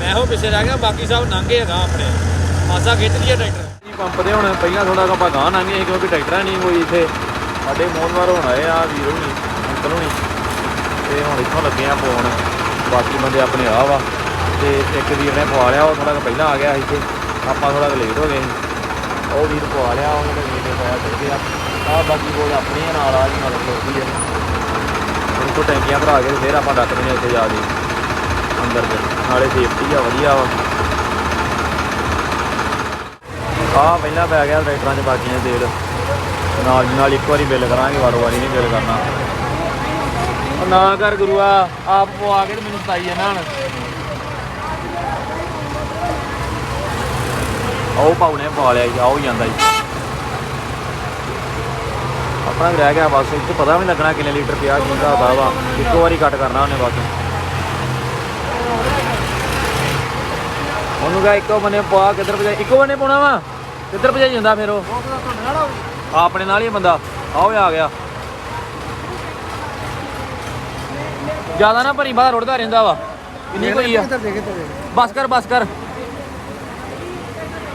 ਮੈਂ ਹੋ ਪਿੱਛੇ ਰਹਿ ਗਿਆ, ਬਾਕੀ ਸਭ ਲੰਘੇ ਹੈਗਾ ਆਪਣੇ। ਪਾਸਾ ਖਿੱਚ ਲਿਆ ਟਰੈਕਟਰ। ਜੀ ਪੰਪ ਦੇ ਹੁਣ ਪਹਿਲਾਂ ਥੋੜਾ ਆਪਾਂ ਗਾਂ ਲੰਘੇ ਸੀ ਕਿਉਂਕਿ ਟਰੈਕਟਰਾਂ ਨਹੀਂ ਕੋਈ ਇੱਥੇ। ਸਾਡੇ ਮੋਹਨਵਾਰ ਹੁਣ ਆਏ ਆ, ਵੀਰ ਹੁਣੀ ਅੰਕਲ ਹੁਣੀ। ਤੇ ਹੁਣ ਇੱਥੋਂ ਲੱਗੇ ਆ ਪਾਉਣ ਬਾਕੀ ਬੰਦੇ ਆਪਣੇ ਆ ਵਾ। ਤੇ ਇੱਕ ਵੀਰ ਨੇ ਪਵਾ ਲਿਆ, ਉਹ ਥੋੜਾ ਪਹਿਲਾਂ ਆ ਗਿਆ ਸੀ ਇੱਥੇ ਆਪਾਂ ਥੋੜਾ ਲੇਟ ਹੋ ਗਏ ਸੀ। ਉਹ ਵੀਰ ਪਵਾ ਲਿਆ ਉਹਨੇ ਤੇ ਵੀਰ ਨੇ ਪਾਇਆ ਚੜ ਗਿਆ। ਆ ਬਾਕੀ ਕੋਲ ਆਪਣੀਆਂ ਨਾਲ ਆ ਜੀ, ਨਾਲ ਲੋਕੀ ਆ। ਹੁਣ ਤੋਂ ਟੈਂਕੀਆਂ ਭਰਾ ਕੇ ਤੇ ਫਿਰ ਆਪਾਂ ਡੱਕ ਦਿੰਦੇ ਉੱਥੇ ਜਾ ਕੇ। ਅੰਦਰ ਦੇ ਨਾਲੇ ਸੇਫਟੀ ਆ, ਵਧੀਆ ਵਾ। ਆ ਪਹਿਲਾਂ ਪੈ ਗਿਆ ਟਰੈਕਟਰਾਂ 'ਚ ਬਾਕੀਆਂ ਤੇਲ। ਨਾਲ ਨਾਲ ਇੱਕ ਵਾਰੀ ਬਿੱਲ ਕਰਾਂਗੇ, ਵਾਰੋ ਵਾਰੀ ਨਹੀਂ ਬਿੱਲ ਕਰਨਾ। ਉਹ ਨਾ ਕਰ ਗੁਰੂਆ, ਆਪ ਪਵਾ ਕੇ ਤੇ ਮੈਨੂੰ ਸਤਾਈ ਜਾਂਦਾ ਹਣ ਆਓ ਪਾਉ ਨੇ ਲਿਆ ਜੀ ਆਓ ਜਾਂਦਾ ਜੀ। ਆਪਣਾ ਵੀ ਰਹਿ ਗਿਆ ਬਸ ਇੱਥੇ ਪਤਾ ਵੀ ਲੱਗਣਾ ਕਿੰਨੇ ਲੀਟਰ ਪਿਆ, ਕੀ ਹਿਸਾਬ ਆ ਵਾ। ਇੱਕੋ ਵਾਰੀ ਕੱਟ ਕਰਨਾ ਉਹਨੇ ਬਸ। ਉਹਨੂੰ ਕਹਾ ਇੱਕੋ ਬੰਨੇ ਪਵਾ ਕਿੱਧਰ ਭਜਾਈ, ਇੱਕੋ ਬੰਨੇ ਪਾਉਣਾ ਵਾ? ਕਿੱਧਰ ਭਜਾਈ ਜਾਂਦਾ ਫਿਰ ਉਹ? ਆਪਣੇ ਨਾਲ ਹੀ ਬੰਦਾ। ਆਓ ਆ ਗਿਆ। ਜ਼ਿਆਦਾ ਨਾ ਭਰੀ ਬਾਹਰ ਰੁੜਦਾ ਰਹਿੰਦਾ ਵਾ। ਇੰਨੀ ਕੋਈ ਆ? ਬਸ ਕਰ ਬਸ ਕਰ।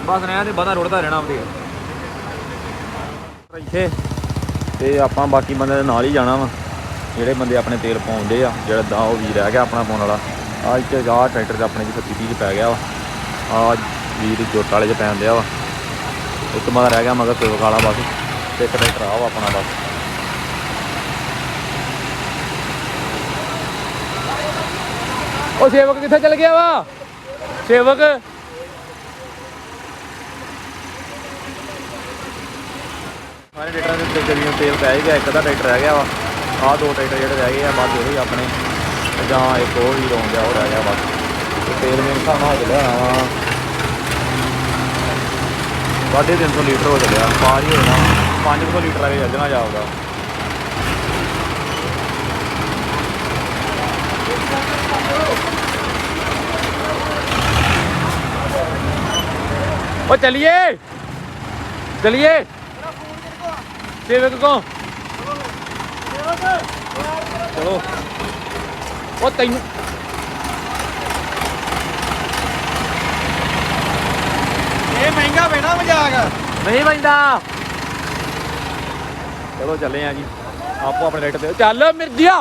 ਬਸ ਰਹਿਣ ਦੇ ਬਾਹਰ ਰੁੜਦਾ ਰਹਿਣਾ ਆਪਦੇ। ਇੱਥੇ। ਤੇ ਆਪਾਂ ਬਾਕੀ ਬੰਦੇ ਦੇ ਨਾਲ ਹੀ ਜਾਣਾ ਵਾ। ਜਿਹੜੇ ਬੰਦੇ ਆਪਣੇ ਤੇਲ ਪਾਉਂਦੇ ਆ ਜਿਹੜਾ ਦਾ ਉਹ ਵੀ ਰਹਿ ਗਿਆ ਆਪਣਾ ਪਾਉਣ ਵਾਲਾ। ਆ ਇੱਥੇ ਆ ਟਰੈਕਟਰ 'ਚ ਆਪਣੇ 'ਚ 25 ਚ ਪੈ ਗਿਆ ਵਾ। ਆ ਵੀਰ ਜੋਟ ਵਾਲੇ 'ਚ ਪੈਣ ਦਿਆ ਵਾ। ਇੱਕ ਬੰਦਾ ਰਹਿ ਗਿਆ ਮਗਰ ਸੇਵਕ ਵਾਲਾ ਬਸ ਤੇ ਇੱਕ ਟਰੈਕਟਰ ਆ ਵਾ ਆਪਣਾ ਬਸ। ਉਹ ਸੇਵਕ ਕਿੱਥੇ ਚਲ ਗਿਆ ਵਾ? ਸੇਵਕ। ਸਾਰੇ ਟਰੈਕਟਰਾਂ ਦੇ ਉੱਤੇ ਜਰੀਆਂ ਤੇਲ ਪੈ ਹੀ ਗਿਆ, ਇੱਕ ਦਾ ਟਰੈਕਟਰ ਰਹਿ ਗਿਆ ਵਾ। ਆਹ ਦੋ ਟਰੈਕਟਰ ਜਿਹੜੇ ਰਹਿ ਗਏ ਆ ਬਸ ਉਹੀ ਆਪਣੇ। ਤੇ ਜਾਂ ਇੱਕ ਹੋਰ ਵੀ ਰੋਂ ਗਿਆ ਉਹ ਰਹਿ ਗਿਆ ਬਸ ਤੇ ਤੇਲ ਮੇਰੇ ਹਿਸਾਬ ਨਾਲ ਹੋ ਚੱਲਿਆ ਵਾ। ਸਾਢੇ ਤਿੰਨ ਸੌ ਲੀਟਰ ਹੋ ਚੱਲਿਆ। ਪਾਰ ਹੀ ਹੋਣਾ। 500 ਲੀਟਰ ਆ ਕੇ ਚੱਲਣਾ ਜਾਊਗਾ ओ चलिए। चलिए। सेवक को। चलो। ओ तेन ये महँगा बेटा मज़ाक। नहीं बनता। चलो चले हैं जी आपको अपने रेट दे चल मिर्जिया।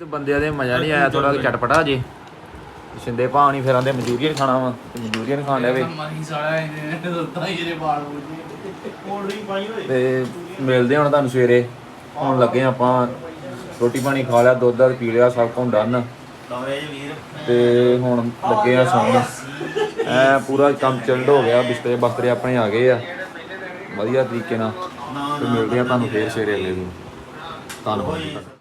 ਤਾਂ ਬੰਦਿਆਂ ਦੇ ਮਜ਼ਾ ਨਹੀਂ ਆਇਆ ਥੋੜਾ ਚਟਪਟਾ ਜੇ। ਸ਼ਿੰਦੇ ਭਾਅ ਨਹੀਂ ਫਿਰਾਂ ਦੇ ਮਨਚੂਰੀਅਨ ਖਾਣਾ ਵਾ, ਤੇ ਖਾਣ ਲਿਆ ਵੇ। ਤੇ ਮਿਲਦੇ ਹੁਣ ਤੁਹਾਨੂੰ ਸਵੇਰੇ, ਹੁਣ ਲੱਗੇ ਆਪਾਂ, ਰੋਟੀ ਪਾਣੀ ਖਾ ਲਿਆ, ਦੁੱਧ ਦੱਧ ਪੀ ਲਿਆ, ਸਭ ਕੁਝ ਡਨ। ਤੇ ਹੁਣ ਲੱਗੇ ਆ ਸੌਣ। ਐ ਪੂਰਾ ਕੰਮ ਚਿਲਡ ਹੋ ਗਿਆ, ਬਿਸਤਰੇ ਬਸਤਰੇ ਆਪਣੇ ਆ ਗਏ ਆ। ਵਧੀਆ ਤਰੀਕੇ ਨਾਲ ਮਿਲਦੇ ਆ ਤੁਹਾਨੂੰ ਫੇਰ ਸਵੇਰੇ ਅਗਲੇ ਦਿਨ। ਧੰਨਵਾਦ